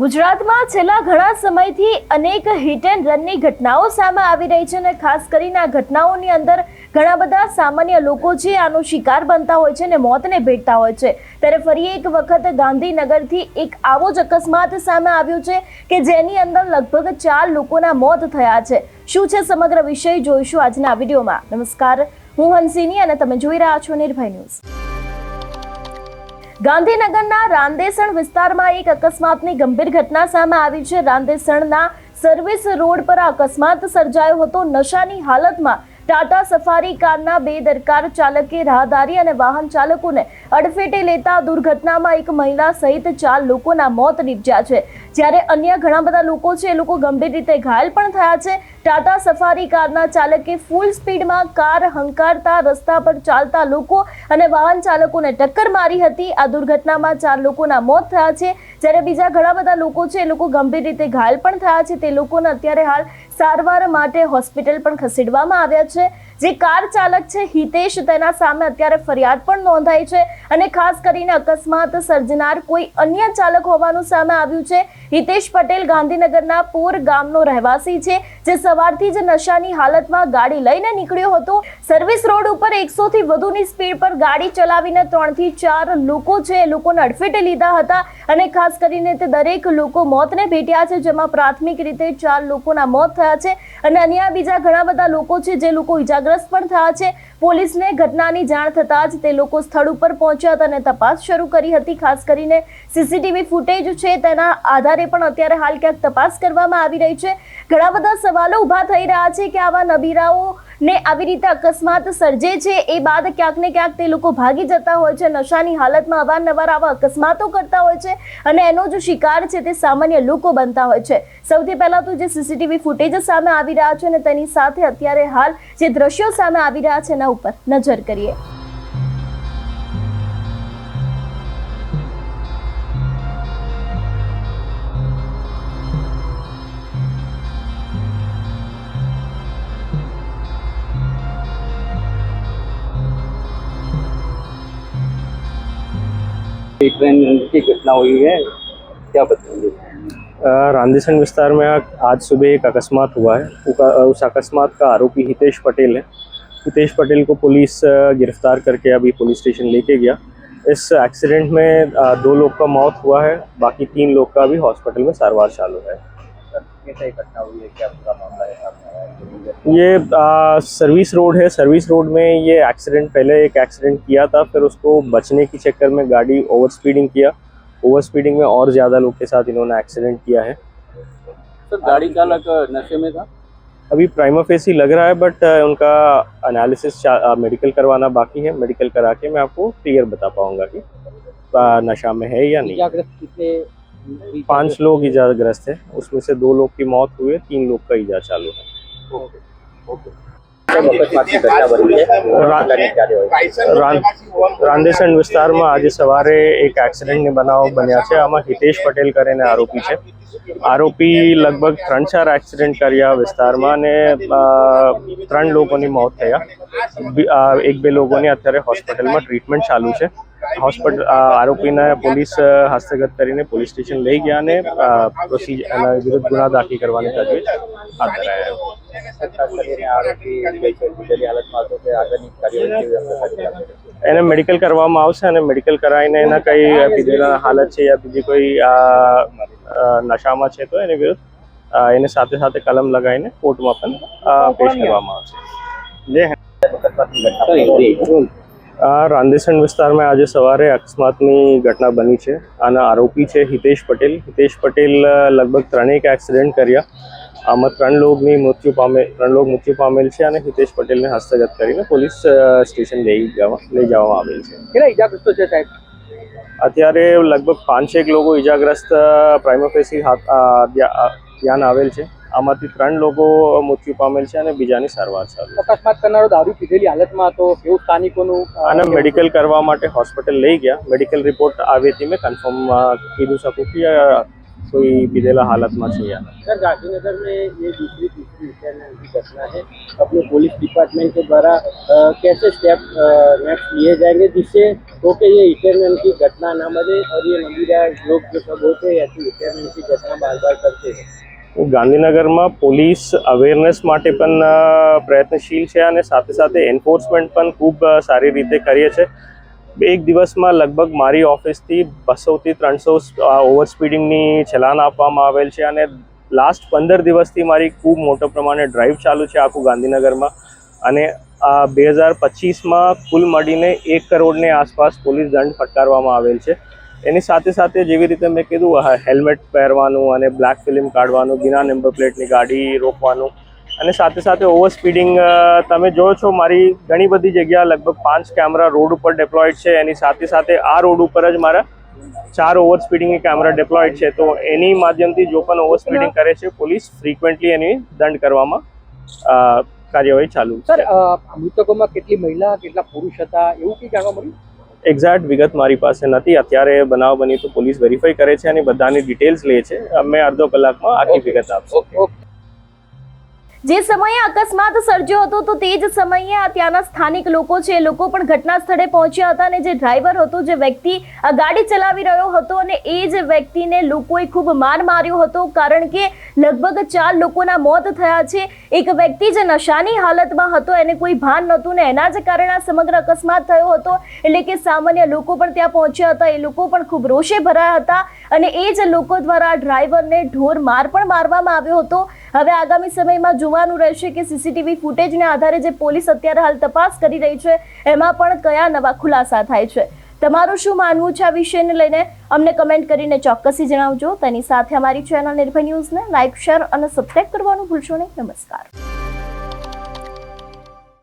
ગુજરાતમાં છેલ્લા ઘણા સમયથી અનેક હિટ એન્ડ રનની ઘટનાઓ સામે આવી રહી છે અને ખાસ કરીને આ ઘટનાઓની અંદર ઘણા બધા સામાન્ય લોકો છે આનો શિકાર બનતા હોય છે અને મોતને ભેટતા હોય છે. ત્યારે ફરી એક વખત ગાંધીનગરથી એક આવો જ અકસ્માત સામે આવ્યો છે કે જેની અંદર લગભગ ચાર લોકોના મોત થયા છે. શું છે સમગ્ર વિષય જોઈશું આજના વિડીયોમાં. નમસ્કાર, હું હંસિની અને તમે જોઈ રહ્યા છો નિર્ભય ન્યૂઝ. ગાંધીનગરના રાંદેસણ વિસ્તારમાં એક અકસ્માતની ગંભીર ઘટના સામે આવી છે. રાંદેસણના સર્વિસ રોડ પર અકસ્માત સર્જાયો હતો. નશાની હાલતમાં ટાટા સફારી કારના બેદરકાર ચાલકે રાહદારી અને વાહન ચાલકોને અડફેટે લેતા દુર્ઘટનામાં એક મહિલા સહિત ચાર લોકોના મોત નીપજ્યા છે. જ્યારે અન્ય ઘણા બધા લોકો છે, એ લોકો ગંભીર રીતે ઘાયલ પણ થયા છે. ટાટા સફારી કારના ચાલકે ફૂલ સ્પીડમાં કાર હંકારતા રસ્તા પર ચાલતા લોકો અને વાહન ચાલકોને ટક્કર મારી હતી. આ દુર્ઘટનામાં ચાર લોકોના મોત થયા છે. જ્યારે બીજા ઘણા બધા લોકો છે, એ લોકો ગંભીર રીતે ઘાયલ પણ થયા છે. તે લોકોને અત્યારે હાલ સારવાર માટે હોસ્પિટલ પણ ખસેડવામાં આવ્યા છે. જે કાર ચાલક છે, હિતેશ, તેના સામે અત્યારે ફરિયાદ પણ નોંધાઈ છે અને ખાસ કરીને અકસ્માત સર્જનાર કોઈ અન્ય ચાલક હોવાનું સામે આવ્યું છે. હિતેશ પટેલ ગાંધીનગરના પૂર ગામનો રહેવાસી છે. જે સવારથી જ નશાની હાલતમાં ગાડી લઈને નીકળ્યો હતો. સર્વિસ રોડ ઉપર એકસો થી વધુની સ્પીડ પર ગાડી ચલાવીને ત્રણથી ચાર લોકો છે એ લોકોને અડફેટે લીધા હતા અને ખાસ કરીને તે દરેક લોકો મોતને ભેટ્યા છે, જેમાં પ્રાથમિક રીતે ચાર લોકોના મોત થયા છે અને અન્ય બીજા ઘણા બધા લોકો છે જે લોકો ઇજાગ્રસ્ત પણ થયા છે. પોલીસને ઘટનાની જાણ થતાં જ તે લોકો સ્થળ ઉપર પહોંચ્યા હતા અને તપાસ શરૂ કરી હતી. ખાસ કરીને સીસીટીવી ફૂટેજ છે તેના આધારે પણ અત્યારે હાલ ક્યાંક તપાસ કરવામાં આવી રહી છે. ઘણા બધા સવાલો ઊભા થઈ રહ્યા છે કે આવા નબીરાઓ ને આવી રીતે અકસ્માત સર્જે છે એ બાદ ક્યાંક ને ક્યાંક તે લોકો ભાગી જતા હોય છે, નશાની હાલતમાં અવારનવાર આવા અકસ્માતો કરતા હોય છે અને એનો જે શિકાર છે તે સામાન્ય લોકો બનતા હોય છે. સૌથી પહેલા તો જે સીસીટીવી ફૂટેજ સામે આવી રહ્યા છે અને તેની સાથે અત્યારે હાલ જે દ્રશ્યો સામે આવી રહ્યા છે એના ઉપર નજર કરીએ. ट्रेन की घटना हुई है? क्या बताएँगे? अ, विस्तार में आज सुबह एक अकस्मात हुआ है। उस अकस्मात का आरोपी हितेश पटेल है। हितेश पटेल को पुलिस गिरफ़्तार करके अभी पुलिस स्टेशन लेके गया। इस एक्सीडेंट में दो लोग का मौत हुआ है। बाकी तीन लोग का अभी हॉस्पिटल में सारवार चालू है। कैसे घटना हुई है? क्या पूरा मामला है? सामने आया है? ये अ, सर्विस रोड है। सर्विस रोड में ये एक्सीडेंट पहले एक एक्सीडेंट किया था फिर उसको बचने के चक्कर में गाड़ी ओवर स्पीडिंग किया। ओवर स्पीडिंग में और ज़्यादा लोग के साथ इन्होंने एक्सीडेंट किया है। सर गाड़ी चालक नशे में था? अभी प्राइमा फेस ही लग रहा है बट उनका एनालिसिस मेडिकल करवाना बाकी है। मेडिकल करा के मैं आपको क्लियर बता पाऊँगा कि नशा में है या नहीं। कितने पांच लोग इजाग्रस्त हैं उसमें से दो लोग की मौत हुई है तीन लोग का इजा चालू है અકસ્માત ની ઘટના બની છે રા- ક્યારે હોય રાન- રાંદેસણ વિસ્તારમાં આજે સવારે એક એક્સિડન્ટની બનાવ બન્યા છે આમાં હિતેશ પટેલ કરીને આરોપી છે આરોપી લગભગ ત્રણ ચાર એક્સિડન્ટ કર્યા વિસ્તારમાં અને અ, ત્રણ લોકોની મોત થયા બી- અ, એક બે લોકોની અત્યારે હોસ્પિટલમાં ટ્રીટમેન્ટ ચાલુ છે હોસ્પિટલ આરોપીને પોલીસ હસ્તગત કરીને પોલીસ સ્ટેશન લઈ ગયા અને પ્રોસીજર એના વિરુદ્ધ ગુના દાખલ કરવાની તજવીજ હાથ ધરાયા એને મેડિકલ કરવામાં આવશે અને મેડિકલ કરાવીને એના કઈ પીધેલા હાલત છે યા બીજી કોઈ નશામાં છે તો એની વિરુદ્ધ એને સાથે સાથે કલમ લગાવીને કોર્ટમાં પણ પેશ કરવામાં આવશે. જે અકસ્માતની ઘટના બની આ રાંદેસણ વિસ્તારમાં આજે સવારે અકસ્માતની ઘટના બની છે. આના આરોપી છે હિતેશ પટેલ. હિતેશ પટેલ લગભગ ત્રણેક એક્સિડન્ટ કર્યા. આમાં ત્રણ લોગની મૃત્યુ પામે ત્રણ લોક મૃત્યુ પામેલ છે અને હિતેશ પટેલને હસ્તગત કરીને પોલીસ સ્ટેશન લઈ જવા લઈ જવામાં આવેલ છે. કેટલા ઇજાગ્રસ્તો છે સાહેબ? અત્યારે લગભગ પાંચેક લોકો ઇજાગ્રસ્ત પ્રાઇમોફેસી ધ્યાન આવેલ છે. આમાંથી ત્રણ લોકો મૃત્યુ પામેલ છે અને બીજાની સારવાર ચાલુ છે. અકસ્માત કરનારો દારૂ પીધેલી હાલતમાં હતો એવું સ્થાનિકોનું આને મેડિકલ કરવા માટે હોસ્પિટલ લઈ ગયા મેડિકલ રિપોર્ટ આવે તે મેં કન્ફર્મ કીધું શકું કે અ, સોઈ પીધેલા હાલતમાં છે યાર सर गांधीनगर में ये दूसरी तीसरी इंटरनेट की घटना है अपने पुलिस डिपार्टमेंट के द्वारा अ, कैसे स्टेप नेक्स्ट लिए जाएंगे जिससे हो के ये इंटरनेट की घटना ना बने और ये नबीरा लोग जो सब होते हैं ऐसी इंटरनेट की घटना बार बार करते हैं ગાંધીનગરમાં પોલીસ અવેરનેસ માટે પણ પ્રયત્નશીલ છે અને સાથે સાથે એન્ફોર્સમેન્ટ પણ ખૂબ સારી રીતે કરીએ છે. એક દિવસમાં લગભગ મારી ઓફિસથી બસોથી ત્રણસો ઓવર સ્પીડિંગની ચલાન આપવામાં આવેલ છે અને લાસ્ટ પંદર દિવસથી મારી ખૂબ મોટા પ્રમાણે ડ્રાઈવ ચાલુ છે આખું ગાંધીનગરમાં. અને બે હજાર પચીસમાં કુલ મળીને એક કરોડની આસપાસ પોલીસ દંડ ફટકારવામાં આવેલ છે. એની સાથે સાથે જેવી રીતે મેં કીધું હેલ્મેટ પહેરવાનું અને બ્લેક ફિલ્મ કાઢવાનું બિના નંબર પ્લેટની ગાડી રોકવાનું. અને સાથે સાથે ઓવર સ્પીડિંગ તમે જો છો, મારી ઘણી બધી જગ્યા લગભગ પાંચ કેમેરા રોડ ઉપર ડેપ્લોયડ છે. એની સાથે સાથે આ રોડ ઉપર જ મારા ચાર ઓવર સ્પીડિંગની કેમેરા ડેપ્લોયડ છે. તો એની માધ્યમથી જો પણ ઓવર સ્પીડિંગ કરે છે, પોલીસ ફ્રીક્વન્ટલી એની દંડ કરવામાં કાર્યવાહી ચાલુ સર મૃતકોમાં કેટલી મહિલા, કેટલા પુરુષ હતા, એવું કંઈ જાણવા મળ્યું? એક્ઝેક્ટ વિગત મારી પાસે નથી. અત્યારે બનાવ બની તો પોલીસ વેરીફાઈ કરે છે અને બધાની ડિટેલ્સ લે છે. અમે અડધો કલાકમાં આખી વિગત આપશું. જે સમયે અકસ્માત સર્જ્યો હતો તો તે જ સમયે આ ત્યાંના સ્થાનિક લોકો છે, એ લોકો પણ ઘટના સ્થળે પહોંચ્યા હતા અને જે ડ્રાઈવર હતો, જે વ્યક્તિ ગાડી ચલાવી રહ્યો હતો અને એ જ વ્યક્તિને લોકોએ ખૂબ માર માર્યો હતો કારણ કે લગભગ ચાર લોકોના મોત થયા છે. એક વ્યક્તિ જે નશાની હાલતમાં હતો, એને કોઈ ભાન નહોતું ને એના જ કારણે આ સમગ્ર અકસ્માત થયો હતો. એટલે કે સામાન્ય લોકો પણ ત્યાં પહોંચ્યા હતા, એ લોકો પણ ખૂબ રોષે ભરાયા હતા અને એ જ લોકો દ્વારા ડ્રાઈવરને ઢોર માર પણ મારવામાં આવ્યો હતો. હવે આગામી સમયમાં જોવાનું રહેશે કે સીસીટીવી ફૂટેજને આધારે જે પોલીસ અત્યારે હાલ તપાસ કરી રહી છે, એમાં પણ કયા નવા ખુલાસા થાય છે? તમારું શું માનવું છે આ વિષયને લઈને? અમને કમેન્ટ કરીને ચોક્કસી જણાવજો. તેની સાથે અમારી ચેનલ નિર્ભય ન્યૂઝને લાઇક શેર અને સબસ્ક્રાઇબ કરવાનું ભૂલશો નહીં. નમસ્કાર.